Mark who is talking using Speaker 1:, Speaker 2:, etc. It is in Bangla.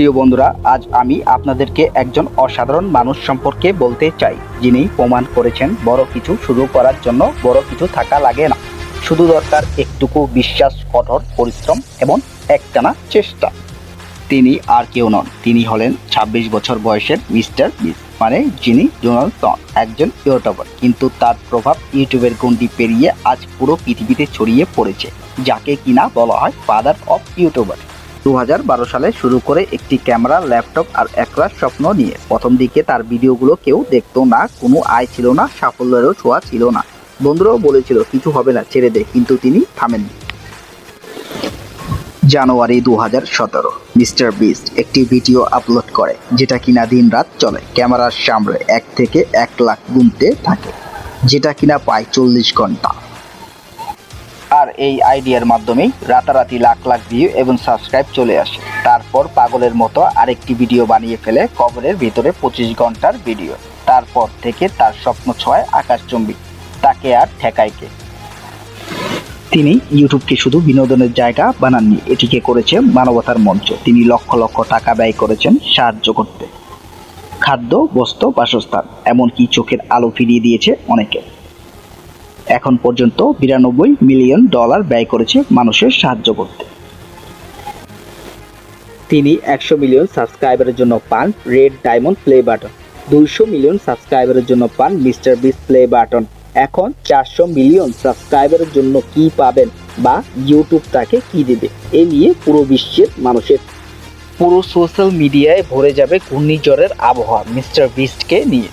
Speaker 1: প্রিয় বন্ধুরা, আজ আমি আপনাদেরকে একজন অসাধারণ মানুষ সম্পর্কে বলতে চাই, যিনি প্রমাণ করেছেন বড় কিছু শুরু করার জন্য বড় কিছু থাকা লাগে না। শুধু দরকার একটুকু বিশ্বাস, কঠোর পরিশ্রম এবং একটানা চেষ্টা। তিনি আর কেউ নন, তিনি হলেন ২৬ বছর বয়সের মিস্টার বিস মানে যিনি ডোনাল্ড ট্রাম্প, একজন ইউটিউবার। কিন্তু তার প্রভাব ইউটিউবের গণ্ডি পেরিয়ে আজ পুরো পৃথিবীতে ছড়িয়ে পড়েছে, যাকে কিনা বলা হয় ফাদার অফ ইউটিউবার। দু হাজার বারো সালে শুরু করে একটি ক্যামেরা, ল্যাপটপ আর একরা স্বপ্ন নিয়ে। প্রথম দিকে তার ভিডিওগুলো কেউ দেখতো না, কোনো আয় ছিল না, সাফল্যেরও ছোঁয়া ছিল না। বন্ধুরাও বলেছিল, কিছু হবে না, ছেড়ে দে। কিন্তু তিনি থামেননি। জানুয়ারি দু হাজার সতেরো, মিস্টার বিস্ট একটি ভিডিও আপলোড করে, যেটা কিনা দিন রাত চলে। ক্যামেরার সামনে এক থেকে এক লাখ গুনতে থাকে, যেটা কিনা পায় চল্লিশ ঘণ্টা। আর এই আইডিয়ার মাধ্যমেই রাতারাতি লাখ লাখ ভিউ এবং সাবস্ক্রাইব চলে আসে। তারপর পাগলের মতো আরেকটি ভিডিও বানিয়ে ফেলে কবরের ভিতরে পঁচিশ ঘণ্টার ভিডিও তারপর থেকে তার স্বপ্ন ছয় আকাশচুম্বী। তাকে আর ঠেকায় কে? তিনি ইউটিউবকে শুধু বিনোদনের জায়গা বানাননি, এটিকে করেছে মানবতার মঞ্চ। তিনি লক্ষ লক্ষ টাকা ব্যয় করেছেন সাহায্য করতে। খাদ্য, বস্ত্র, বাসস্থান, এমনকি চোখের আলো ফিরিয়ে দিয়েছে অনেকে। এখন পর্যন্ত বিরানব্বই মিলিয়ন ডলার ব্যয় করেছে মানুষের সাহায্য করতে। তিনি একশো মিলিয়ন সাবস্ক্রাইবারের জন্য পান রেড ডায়মন্ড প্লে বাটন, দুইশো মিলিয়ন সাবস্ক্রাইবারের জন্য পান মিস্টার বিস প্লে বাটন, এখন চারশো মিলিয়ন সাবস্ক্রাইবারের জন্য কি পাবেন বা ইউটিউব তাকে কি দেবে, এ নিয়ে পুরো বিশ্বের মানুষের পুরো সোশ্যাল মিডিয়ায় ভরে যাবে ঘূর্ণিঝড়ের আবহাওয়া মিস্টার বিস্টকে নিয়ে।